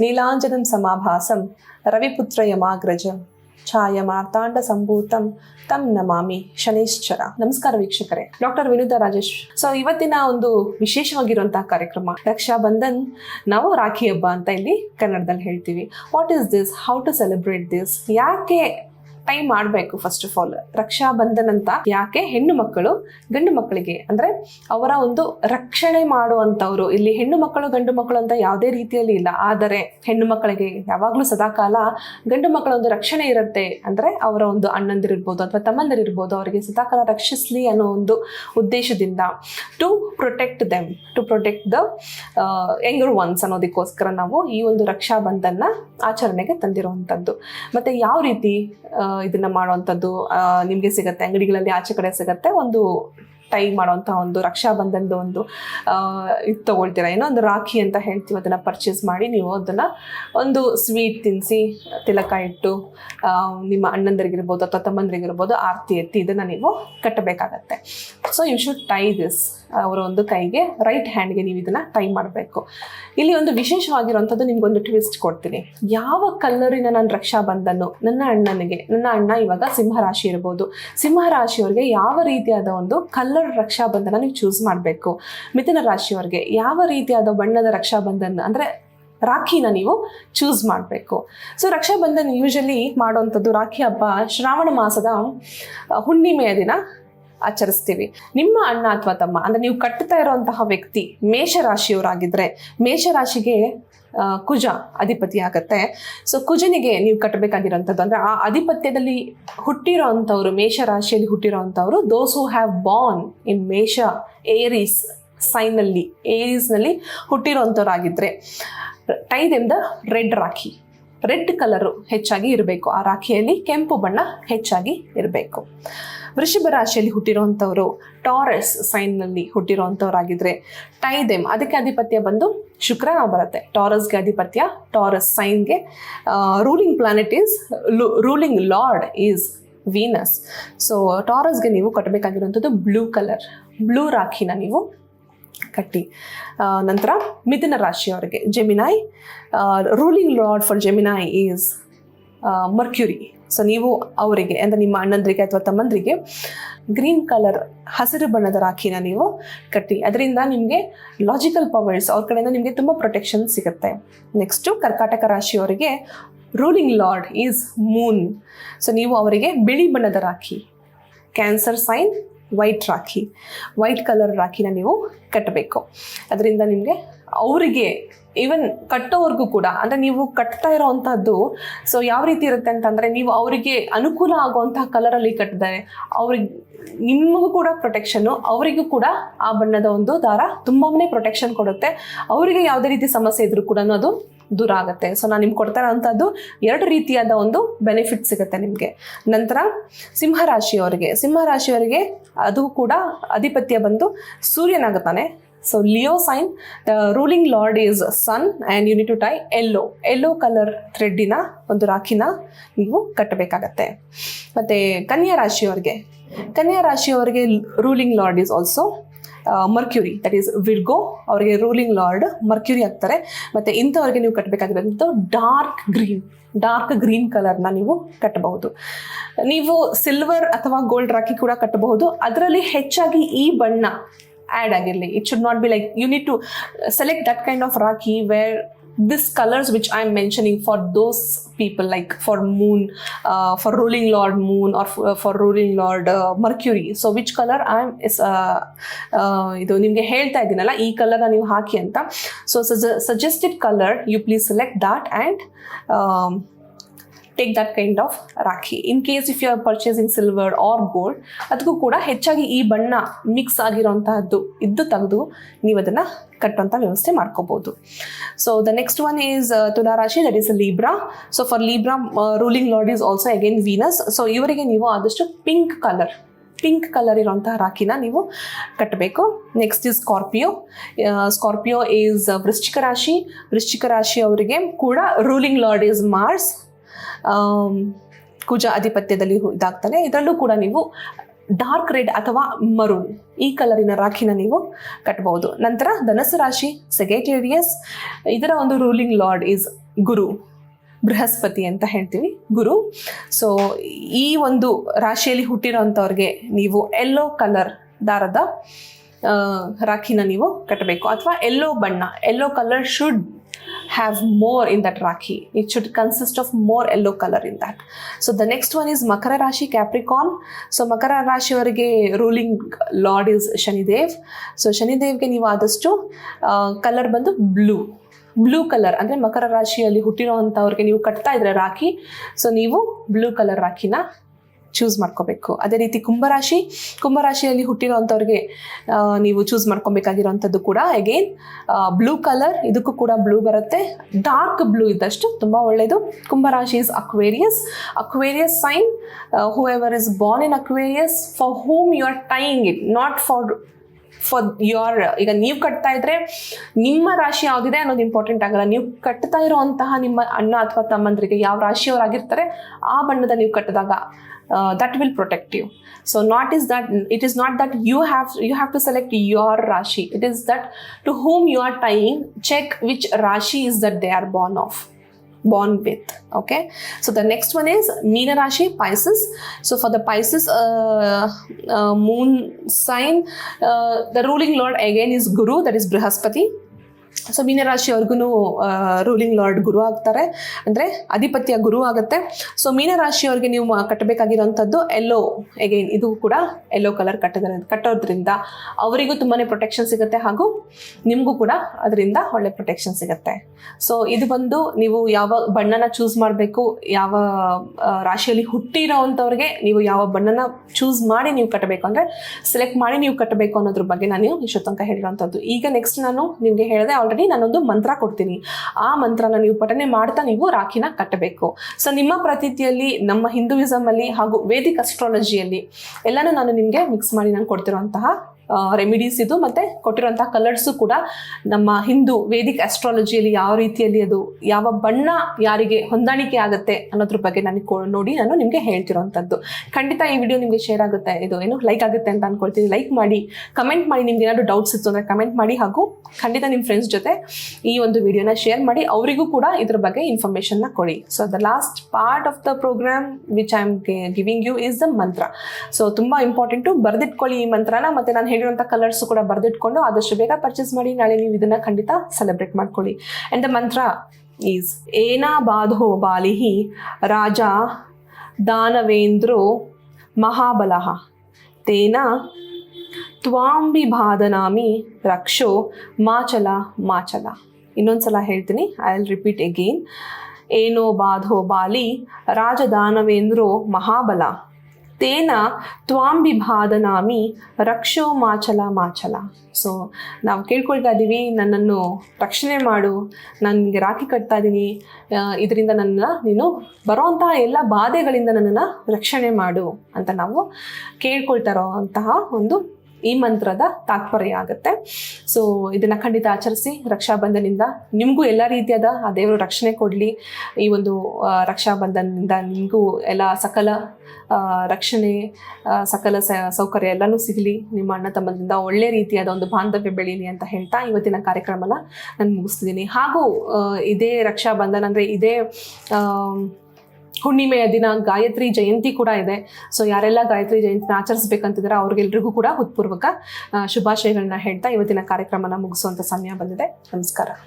ನೀಲಾಂಜನಂ ಸಮಾಭಾಸಂ ರವಿಪುತ್ರ ಯಮಾಗ್ರಜಂ ಛಾಯ ಮಾರ್ತಾಂಡ ಸಂಭೂತಂ ತಂ ನಮಾಮಿ ಶನೈಶ್ಚರ ನಮಸ್ಕಾರ ವೀಕ್ಷಕರೇ ಡಾಕ್ಟರ್ ವಿನುತಾ ರಾಜೇಶ್ ಸೊ ಇವತ್ತಿನ ಒಂದು ವಿಶೇಷವಾಗಿರುವಂತಹ ಕಾರ್ಯಕ್ರಮ. ರಕ್ಷಾ ಬಂಧನ್ ನಾವು ರಾಖಿ ಹಬ್ಬ ಅಂತ ಇಲ್ಲಿ ಕನ್ನಡದಲ್ಲಿ ಹೇಳ್ತೀವಿ. What is this how to celebrate this ಯಾಕೆ ಟೈಮ್ ಮಾಡಬೇಕು first of all Raksha Bandhan ಅಂತ ಯಾಕೆ ಹೆಣ್ಣು ಮಕ್ಕಳು ಗಂಡು ಮಕ್ಕಳಿಗೆ? ಅಂದ್ರೆ ಅವರ ಒಂದು ರಕ್ಷಣೆ ಮಾಡುವಂತವ್ರು ಇಲ್ಲಿ ಹೆಣ್ಣು ಮಕ್ಕಳು, ಗಂಡು ಮಕ್ಕಳು ಅಂತ ಯಾವುದೇ ರೀತಿಯಲ್ಲಿ ಇಲ್ಲ. ಆದರೆ ಹೆಣ್ಣು ಮಕ್ಕಳಿಗೆ ಯಾವಾಗಲೂ ಸದಾಕಾಲ ಗಂಡು ಮಕ್ಕಳ ಒಂದು ರಕ್ಷಣೆ ಇರುತ್ತೆ. ಅಂದ್ರೆ ಅವರ ಒಂದು ಅಣ್ಣಂದಿರಿರ್ಬೋದು ಅಥವಾ ತಮ್ಮಂದಿರಿರ್ಬೋದು, ಅವರಿಗೆ ಸದಾಕಾಲ ರಕ್ಷಿಸಲಿ ಅನ್ನೋ ಒಂದು ಉದ್ದೇಶದಿಂದ to protect them to protect the younger ones ಅನ್ನೋದಕ್ಕೋಸ್ಕರ ನಾವು ಈ ಒಂದು ರಕ್ಷಾ ಬಂಧನ್ನ ಆಚರಣೆಗೆ ತಂದಿರುವಂಥದ್ದು. ಮತ್ತೆ ಯಾವ ರೀತಿ ಇದನ್ನ ಮಾಡುವಂಥದ್ದು ನಿಮಗೆ ಸಿಗತ್ತೆ, ಅಂಗಡಿಗಳಲ್ಲಿ ಆಚೆ ಕಡೆ ಸಿಗತ್ತೆ, ಒಂದು ಟೈ ಮಾಡುವಂಥ ಒಂದು ರಕ್ಷಾ ಬಂಧನದ ಒಂದು ಇದು ತಗೊಳ್ತೀರಾ? ಏನೋ ಒಂದು ರಾಖಿ ಅಂತ ಹೇಳ್ತೀವಿ, ಅದನ್ನ ಪರ್ಚೇಸ್ ಮಾಡಿ ನೀವು ಅದನ್ನ ಒಂದು ಸ್ವೀಟ್ ತಿನ್ನಿಸಿ ತಿಲಕ ಇಟ್ಟು ನಿಮ್ಮ ಅಣ್ಣಂದರಿಗಿರ್ಬೋದು ಅಥವಾ ತಮ್ಮಂದರಿಗಿರ್ಬೋದು ಆರತಿ ಎತ್ತಿ ಇದನ್ನ ನೀವು ಕಟ್ಟಬೇಕಾಗತ್ತೆ. So you should tie this ಅವರ ಒಂದು ಕೈಗೆ ರೈಟ್ ಹ್ಯಾಂಡ್ಗೆ ನೀವು ಇದನ್ನು ಟೈ ಮಾಡಬೇಕು. ಇಲ್ಲಿ ಒಂದು ವಿಶೇಷವಾಗಿರುವಂಥದ್ದು ನಿಮ್ಗೊಂದು ಟ್ವಿಸ್ಟ್ ಕೊಡ್ತೀನಿ. ಯಾವ ಕಲ್ಲರಿನ ನಾನು ರಕ್ಷಾ ಬಂಧನು ನನ್ನ ಅಣ್ಣನಿಗೆ, ನನ್ನ ಅಣ್ಣ ಇವಾಗ ಸಿಂಹರಾಶಿ ಇರ್ಬೋದು. ಸಿಂಹರಾಶಿಯವರಿಗೆ ಯಾವ ರೀತಿಯಾದ ಒಂದು ಕಲ್ಲರ್ ರಕ್ಷಾ ಬಂಧನ ನೀವು ಚೂಸ್ ಮಾಡಬೇಕು. ಮಿಥುನ ರಾಶಿಯವ್ರಿಗೆ ಯಾವ ರೀತಿಯಾದ ಬಣ್ಣದ ರಕ್ಷಾ ಬಂಧನ ಅಂದರೆ ರಾಖಿನ ನೀವು ಚೂಸ್ ಮಾಡಬೇಕು. ಸೊ ರಕ್ಷಾಬಂಧನ್ ಯೂಶಲಿ ಮಾಡುವಂಥದ್ದು ರಾಖಿ ಹಬ್ಬ ಶ್ರಾವಣ ಮಾಸದ ಹುಣ್ಣಿಮೆಯ ದಿನ. ಆಚರಿಸ್ತೀವಿ. ನಿಮ್ಮ ಅಣ್ಣ ಅಥವಾ ತಮ್ಮ, ಅಂದ್ರೆ ನೀವು ಕಟ್ಟುತ್ತಾ ಇರುವಂತಹ ವ್ಯಕ್ತಿ ಮೇಷರಾಶಿಯವರಾಗಿದ್ರೆ, ಮೇಷರಾಶಿಗೆ ಕುಜ ಅಧಿಪತಿ ಆಗತ್ತೆ. ಸೊ ಕುಜನಿಗೆ ನೀವು ಕಟ್ಟಬೇಕಾಗಿರೋಂಥದ್ದು ಅಂದ್ರೆ ಆ ಅಧಿಪತ್ಯದಲ್ಲಿ ಹುಟ್ಟಿರೋ ಅಂಥವ್ರು ಮೇಷ ರಾಶಿಯಲ್ಲಿ ಹುಟ್ಟಿರೋ those who have born in ಮೇಷ ಏರೀಸ್ ಸೈನಲ್ಲಿ ಏರೀಸ್ನಲ್ಲಿ ಹುಟ್ಟಿರೋಂಥವ್ರಾಗಿದ್ರೆ tie them the red rakhi, red colour ಹೆಚ್ಚಾಗಿ ಇರಬೇಕು. ಆ ರಾಖಿಯಲ್ಲಿ ಕೆಂಪು ಬಣ್ಣ ಹೆಚ್ಚಾಗಿ ಇರಬೇಕು. ವೃಷಭ ರಾಶಿಯಲ್ಲಿ ಹುಟ್ಟಿರುವಂಥವರು ಟಾರಸ್ ಸೈನ್ನಲ್ಲಿ ಹುಟ್ಟಿರುವಂಥವರಾಗಿದ್ದರೆ ಟೈ ದೆಮ್ ಅದಕ್ಕೆ ಆಧಿಪತ್ಯ ಬಂದು ಶುಕ್ರ ಬರುತ್ತೆ. ಟಾರಸ್ಗೆ ಆಧಿಪತ್ಯ Taurus ಸೈನ್ಗೆ ruling planet is ruling lord is Venus so ಟಾರಸ್ಗೆ ನೀವು ಕಟ್ಟಬೇಕಾಗಿರುವಂಥದ್ದು ಬ್ಲೂ ಕಲರ್ ಬ್ಲೂ ರಾಖಿನ ನೀವು ಕಟ್ಟಿ. ನಂತರ ಮಿಥುನ ರಾಶಿಯವರಿಗೆ Gemini ruling lord for Gemini is Mercury so ನೀವು ಅವರಿಗೆ, ಅಂದರೆ ನಿಮ್ಮ ಅಣ್ಣಂದ್ರಿಗೆ ಅಥವಾ ತಮ್ಮಂದ್ರಿಗೆ ಗ್ರೀನ್ ಕಲರ್ ಹಸಿರು ಬಣ್ಣದ ರಾಖಿನ ನೀವು ಕಟ್ಟಿ. ಅದರಿಂದ ನಿಮಗೆ ಲಾಜಿಕಲ್ ಪವರ್ಸ್ ಅವ್ರ ಕಡೆಯಿಂದ ನಿಮಗೆ ತುಂಬ ಪ್ರೊಟೆಕ್ಷನ್ ಸಿಗುತ್ತೆ. ನೆಕ್ಸ್ಟು ಕರ್ಕಾಟಕ ರಾಶಿಯವರಿಗೆ ruling lord is moon so ನೀವು ಅವರಿಗೆ ಬಿಳಿ ಬಣ್ಣದ rakhi Cancer sign white rakhi. White colour ರಾಖಿನ ನೀವು ಕಟ್ಟಬೇಕು. ಅದರಿಂದ ನಿಮಗೆ ಅವರಿಗೆ ಈವನ್ ಕಟ್ಟೋವರೆಗೂ ಕೂಡ, ಅಂದರೆ ನೀವು ಕಟ್ತಾ ಇರೋವಂಥದ್ದು ಸೊ ಯಾವ ರೀತಿ ಇರುತ್ತೆ ಅಂತಂದರೆ, ನೀವು ಅವರಿಗೆ ಅನುಕೂಲ ಆಗುವಂತಹ ಕಲರಲ್ಲಿ ಕಟ್ಟಿದರೆ, ಅವ್ರಿಗೆ, ನಿಮಗೂ ಕೂಡ ಪ್ರೊಟೆಕ್ಷನ್ನು ಅವರಿಗೂ ಕೂಡ ಆ ಬಣ್ಣದ ಒಂದು ದಾರ ತುಂಬಾನೇ ಪ್ರೊಟೆಕ್ಷನ್ ಕೊಡುತ್ತೆ. ಅವರಿಗೆ ಯಾವುದೇ ರೀತಿ ಸಮಸ್ಯೆ ಇದ್ರೂ ಕೂಡ ಅದು ದೂರ ಆಗುತ್ತೆ. ಸೊ ನಾನು ನಿಮ್ಗೆ ಕೊಡ್ತಾ ಇರೋವಂಥದ್ದು ಎರಡು ರೀತಿಯಾದ ಒಂದು ಬೆನಿಫಿಟ್ ಸಿಗುತ್ತೆ ನಿಮಗೆ. ನಂತರ ಸಿಂಹರಾಶಿಯವರಿಗೆ ಸಿಂಹರಾಶಿಯವರಿಗೆ ಅದು ಕೂಡ ಅಧಿಪತ್ಯ ಬಂದು ಸೂರ್ಯನಾಗುತ್ತಾನೆ so Leo sign ruling lord is sun and you need to tie yellow yellow colour ಥ್ರೆಡ್ಡಿನ ಒಂದು ರಾಖಿನ ನೀವು ಕಟ್ಟಬೇಕಾಗತ್ತೆ. ಮತ್ತೆ ಕನ್ಯಾ ರಾಶಿಯವರಿಗೆ. ಕನ್ಯಾ ರಾಶಿಯವರಿಗೆ ruling lord is also Mercury that is Virgo ಅವರಿಗೆ ರೂಲಿಂಗ್ ಲಾರ್ಡ್ ಮರ್ಕ್ಯೂರಿ ಆಗ್ತಾರೆ. ಮತ್ತು ಇಂಥವ್ರಿಗೆ ನೀವು ಕಟ್ಟಬೇಕಾಗಿರೋದು ಡಾರ್ಕ್ ಗ್ರೀನ್ ಡಾರ್ಕ್ ಗ್ರೀನ್ ಕಲರ್ನ ನೀವು ಕಟ್ಟಬಹುದು. ನೀವು ಸಿಲ್ವರ್ ಅಥವಾ ಗೋಲ್ಡ್ ರಾಖಿ ಕೂಡ ಕಟ್ಟಬಹುದು. ಅದರಲ್ಲಿ ಹೆಚ್ಚಾಗಿ ಈ ಬಣ್ಣ ಆ್ಯಡ್ ಆಗಿರಲಿ it should not be like you need to select that kind of rakhi where this colors which i'm mentioning for those people like for moon uh, for ruling lord moon or for, for ruling lord uh, mercury so which color i'm is uh, uh, ಇದು ನಿಮಗೆ ಹೇಳ್ತಾ ಇದ್ದೀನಲ್ಲ ಈ ಕಲರ್ನ ನೀವು ಹಾಕಿ ಅಂತ so suggested colour you please select that and take that kind of rakhi in case if you are purchasing silver or gold ಅದಕ್ಕೂ ಕೂಡ ಹೆಚ್ಚಾಗಿ ಈ ಬಣ್ಣ ಮಿಕ್ಸ್ ಆಗಿರೋಂತಹದ್ದು ಇದ್ದು ತೆಗೆದು ನೀವು ಅದನ್ನು ಕಟ್ಟುವಂಥ ವ್ಯವಸ್ಥೆ ಮಾಡ್ಕೋಬಹುದು so the next one is ತುಲಾ ರಾಶಿ that is Libra so for Libra ruling lord is also again Venus so ಇವರಿಗೆ ನೀವು ಆದಷ್ಟು ಪಿಂಕ್ ಕಲರ್ ಪಿಂಕ್ ಕಲರ್ ಇರುವಂತಹ ರಾಖಿನ ನೀವು ಕಟ್ಟಬೇಕು. Next is Scorpio Scorpio is ವೃಶ್ಚಿಕ ರಾಶಿ. ವೃಶ್ಚಿಕ ರಾಶಿ ಅವರಿಗೆ ಕೂಡ ರೂಲಿಂಗ್ ಲಾರ್ಡ್ ಈಸ್ ಮಾರ್ಸ್ ಕುಜ ಆಧಿಪತ್ಯದಲ್ಲಿ ಇದಾಗ್ತಾನೆ. ಇದರಲ್ಲೂ ಕೂಡ ನೀವು ಡಾರ್ಕ್ ರೆಡ್ ಅಥವಾ ಮರೂನ್ ಈ ಕಲರಿನ ರಾಖಿನ ನೀವು ಕಟ್ಟಬಹುದು ನಂತರ ಧನಸ್ಸು ರಾಶಿ ಸೆಗೆಟೇರಿಯಸ್ ಇದರ ಒಂದು ruling lord is Guru, Brihaspati ಅಂತ ಹೇಳ್ತೀವಿ, ಗುರು. ಸೊ ಈ ಒಂದು ರಾಶಿಯಲ್ಲಿ ಹುಟ್ಟಿರೋಂಥವ್ರಿಗೆ ನೀವು ಎಲ್ಲೋ ಕಲರ್ ದಾರದ ರಾಖಿನ ನೀವು ಕಟ್ಟಬೇಕು. ಅಥವಾ ಎಲ್ಲೋ ಬಣ್ಣ yellow colour should have more in that rakhi it should consist of more yellow colour in that so the next one is ಮಕರ ರಾಶಿ ಕ್ಯಾಪ್ರಿಕಾನ್ ಸೊ ಮಕರ ರಾಶಿಯವರಿಗೆ ruling lord is Shanidev so ಶನಿದೇವ್ಗೆ ನೀವು ಆದಷ್ಟು ಕಲರ್ ಬಂದು blue blue colour ಅಂದರೆ ಮಕರ ರಾಶಿಯಲ್ಲಿ ಹುಟ್ಟಿರೋ ಹುಟ್ಟಿರೋವಂಥವ್ರಿಗೆ ನೀವು ಕಟ್ತಾ ಇದ್ರೆ ರಾಖಿ ಸೊ ನೀವು ಬ್ಲೂ ಕಲರ್ ರಾಖಿನ ಚೂಸ್ ಮಾಡ್ಕೋಬೇಕು. ಅದೇ ರೀತಿ ಕುಂಭರಾಶಿ ಕುಂಭರಾಶಿಯಲ್ಲಿ ಹುಟ್ಟಿರೋವಂಥವ್ರಿಗೆ ಆ, ನೀವು ಚೂಸ್ ಮಾಡ್ಕೊಬೇಕಾಗಿರೋವಂಥದ್ದು ಕೂಡ ಅಗೇನ್ ಬ್ಲೂ ಕಲರ್ ಇದಕ್ಕೂ ಕೂಡ ಬ್ಲೂ ಬರುತ್ತೆ. ಡಾರ್ಕ್ ಬ್ಲೂ ಇದ್ದಷ್ಟು ತುಂಬ ಒಳ್ಳೆಯದು ಕುಂಭರಾಶಿ is Aquarius Aquarius sign whoever is born in Aquarius for whom you are tying it not for for your ಈಗ ನೀವು ಕಟ್ತಾ ಇದ್ರೆ ನಿಮ್ಮ ರಾಶಿ ಯಾವುದಿದೆ ಅನ್ನೋದು ಇಂಪಾರ್ಟೆಂಟ್ ಆಗಲ್ಲ. ನೀವು ಕಟ್ತಾ ಇರೋವಂತಹ ನಿಮ್ಮ ಅಣ್ಣ ಅಥವಾ ತಮ್ಮಂದ್ರಿಗೆ ಯಾವ ರಾಶಿಯವರಾಗಿರ್ತಾರೆ ಆ ಬಣ್ಣದ ನೀವು ಕಟ್ಟಿದಾಗ uh, that will protect you. So not is that it is not that you have you have to select your rashi. It is that to whom you are tying check which rashi is that they are born of born with okay? So the next one is Nina Rashi Pisces. So for the Pisces uh, uh, moon sign uh, the ruling lord again is Guru that is Brihaspati. So ಮೀನರಾಶಿ ಅವ್ರಿಗೂ ruling lord ಗುರು ಆಗ್ತಾರೆ. ಅಂದರೆ ಅಧಿಪತ್ಯ ಗುರು ಆಗುತ್ತೆ. So ಮೀನರಾಶಿಯವ್ರಿಗೆ ನೀವು ಕಟ್ಟಬೇಕಾಗಿರೋಂಥದ್ದು ಎಲ್ಲೋ again ಇದು ಕೂಡ yellow colour ಕಟ್ಟದ ಕಟ್ಟೋದ್ರಿಂದ ಅವರಿಗೂ ತುಂಬಾ ಪ್ರೊಟೆಕ್ಷನ್ ಸಿಗುತ್ತೆ ಹಾಗೂ ನಿಮಗೂ ಕೂಡ ಅದರಿಂದ ಒಳ್ಳೆ ಪ್ರೊಟೆಕ್ಷನ್ ಸಿಗುತ್ತೆ. ಸೊ ಇದು ಬಂದು ನೀವು ಯಾವ ಬಣ್ಣನ ಚೂಸ್ ಮಾಡಬೇಕು, ಯಾವ ರಾಶಿಯಲ್ಲಿ ಹುಟ್ಟಿರೋವಂಥವ್ರಿಗೆ ನೀವು ಯಾವ ಬಣ್ಣನ ಚೂಸ್ ಮಾಡಿ ನೀವು ಕಟ್ಟಬೇಕು. ಅಂದರೆ ಸೆಲೆಕ್ಟ್ ಮಾಡಿ ನೀವು ಕಟ್ಟಬೇಕು ಅನ್ನೋದ್ರ ಬಗ್ಗೆ ನಾನು ಇಷ್ಟೊತ್ತು ತನಕ ಹೇಳಿರೋಂಥದ್ದು. ಈಗ ನೆಕ್ಸ್ಟ್ ನಾನು ನಿಮಗೆ ಹೇಳಿದೆ ಆಲ್ರೆಡಿ ನಾನೊಂದು ಮಂತ್ರ ಕೊಡ್ತೀನಿ. ಆ ಮಂತ್ರನ ನೀವು ಪಠನೆ ಮಾಡ್ತಾ ನೀವು ರಾಖಿನ ಕಟ್ಟಬೇಕು. ಸೊ ನಿಮ್ಮ ಪ್ರತೀತಿಯಲ್ಲಿ, ನಮ್ಮ ಹಿಂದೂಯಿಸಮ್ ಅಲ್ಲಿ ಹಾಗೂ ವೇದಿಕ್ ಅಸ್ಟ್ರಾಲಜಿಯಲ್ಲಿ ಎಲ್ಲಾನು ನಾನು ನಿಮಗೆ ಮಿಕ್ಸ್ ಮಾಡಿ ನಾನು ಕೊಡ್ತಿರುವಂತಹ ರೆಮಿಡೀಸ್ ಇದು, ಮತ್ತೆ ಕೊಟ್ಟಿರುವಂತಹ ಕಲರ್ಸು ಕೂಡ ನಮ್ಮ ಹಿಂದೂ ವೇದಿಕ್ ಅಸ್ಟ್ರಾಲಜಿಯಲ್ಲಿ ಯಾವ ರೀತಿಯಲ್ಲಿ ಅದು, ಯಾವ ಬಣ್ಣ ಯಾರಿಗೆ ಹೊಂದಾಣಿಕೆ ಆಗುತ್ತೆ ಅನ್ನೋದ್ರ ಬಗ್ಗೆ ನಾನು ನೋಡಿ ನಾನು ನಿಮಗೆ ಹೇಳ್ತಿರೋವಂಥದ್ದು ಖಂಡಿತ ಈ ವಿಡಿಯೋ ನಿಮಗೆ ಶೇರ್ ಆಗುತ್ತೆ. ಇದು ಏನು ಲೈಕ್ ಆಗುತ್ತೆ ಅಂತ ಅನ್ಕೊಳ್ತೀನಿ. ಲೈಕ್ ಮಾಡಿ ಕಮೆಂಟ್ ಮಾಡಿ, ನಿಮ್ಗೆ ಏನಾದರೂ ಡೌಟ್ಸ್ ಇತ್ತು ಅಂದರೆ ಕಮೆಂಟ್ ಮಾಡಿ ಹಾಗೂ ಖಂಡಿತ ನಿಮ್ಮ ಫ್ರೆಂಡ್ಸ್ ಜೊತೆ ಈ ಒಂದು ವಿಡಿಯೋನ ಶೇರ್ ಮಾಡಿ, ಅವರಿಗೂ ಕೂಡ ಇದ್ರ ಬಗ್ಗೆ ಇನ್ಫಾರ್ಮೇಷನ್ನ ಕೊಡಿ. So the last part of the program which I am giving you is the mantra so ತುಂಬ ಇಂಪಾರ್ಟೆಂಟು ಬರೆದಿಟ್ಕೊಳ್ಳಿ ಈ ಮಂತ್ರನ, ಮತ್ತೆ ನಾನು ಹೇಳಿರುವಂಥ ಕಲರ್ಸ್ ಕೂಡ ಬರೆದಿಟ್ಕೊಂಡು ಆದಷ್ಟು ಬೇಗ ಪರ್ಚೇಸ್ ಮಾಡಿ ನಾಳೆ ನೀವು ಇದನ್ನ ಖಂಡಿತ ಸೆಲೆಬ್ರೇಟ್ ಮಾಡ್ಕೊಳ್ಳಿ. ಅಂಡ್ ದ ಮಂತ್ರ ಈಸ್ ಏನಾ ಬಾಧೋ ಬಾಲಿಹಿ ರಾಜ ದಾನವೇಂದ್ರೋ ಮಹಾಬಲಃ ತೇನ ತ್ವಾಂಬಿಭಾದನಾಮಿ ರಕ್ಷೋ ಮಾಚಲ ಮಾಚಲ. ಇನ್ನೊಂದ್ಸಲ ಹೇಳ್ತೀನಿ ಐ ವಿಲ್ ರಿಪೀಟ್ ಎಗೇನ್ ಏನೋ ಬಾಧೋ ಬಾಲಿ ರಾಜದಾನವೇಂದ್ರೋ ಮಹಾಬಲ. ತೇನ ತ್ವಾಂಬಿಭಾದನಾಮಿ ರಕ್ಷೋ ಮಾಚಲ ಮಾಚಲ. ಸೊ ನಾವು ಕೇಳ್ಕೊಳ್ತಾ ಇದ್ದೀವಿ, ನನ್ನನ್ನು ರಕ್ಷಣೆ ಮಾಡು, ನನಗೆ ರಾಖಿ ಕಟ್ತಾ ಇದ್ದೀನಿ ಇದರಿಂದ ನನ್ನ ನೀನು ಬರೋವಂತಹ ಎಲ್ಲ ಬಾಧೆಗಳಿಂದ ನನ್ನನ್ನು ರಕ್ಷಣೆ ಮಾಡು ಅಂತ ನಾವು ಕೇಳ್ಕೊಳ್ತಾ ಇರೋವಂತಹ ಒಂದು ಈ ಮಂತ್ರದ ತಾತ್ಪರ್ಯ ಆಗುತ್ತೆ. ಸೊ ಇದನ್ನ ಖಂಡಿತ ಆಚರಿಸಿ ರಕ್ಷಾಬಂಧನಿಂದ ನಿಮಗೂ ಎಲ್ಲ ರೀತಿಯಾದ ಆ ದೇವರು ರಕ್ಷಣೆ ಕೊಡಲಿ. ಈ ಒಂದು ರಕ್ಷಾ ರಕ್ಷಾಬಂಧನದಿಂದ ನಿಮಗೂ ಎಲ್ಲ ಸಕಲ ರಕ್ಷಣೆ ಸಕಲ ಸೌಕರ್ಯ ಎಲ್ಲನೂ ಸಿಗಲಿ. ನಿಮ್ಮ ಅಣ್ಣ ತಮ್ಮದಿಂದ ಒಳ್ಳೆ ರೀತಿಯಾದ ಒಂದು ಬಾಂಧವ್ಯ ಬೆಳೀಲಿ ಅಂತ ಹೇಳ್ತಾ ಇವತ್ತಿನ ಕಾರ್ಯಕ್ರಮನ ನಾನು ಮುಗಿಸ್ತಿದ್ದೀನಿ ಹಾಗೂ ಇದೇ ರಕ್ಷಾಬಂಧನ ಅಂದರೆ ಇದೇ ಹುಣ್ಣಿಮೆಯ ದಿನ ಗಾಯತ್ರಿ ಜಯಂತಿ ಕೂಡ ಇದೆ. ಸೊ ಯಾರೆಲ್ಲ ಗಾಯತ್ರಿ ಜಯಂತಿನ ಆಚರಿಸ್ಬೇಕಂತಿದ್ರೆ ಅವ್ರಿಗೆಲ್ರಿಗೂ ಕೂಡ ಹೃತ್ಪೂರ್ವಕ ಶುಭಾಶಯಗಳನ್ನ ಹೇಳ್ತಾ ಇವತ್ತಿನ ಕಾರ್ಯಕ್ರಮನ ಮುಗಿಸುವಂಥ ಸಮಯ ಬಂದಿದೆ. ನಮಸ್ಕಾರ.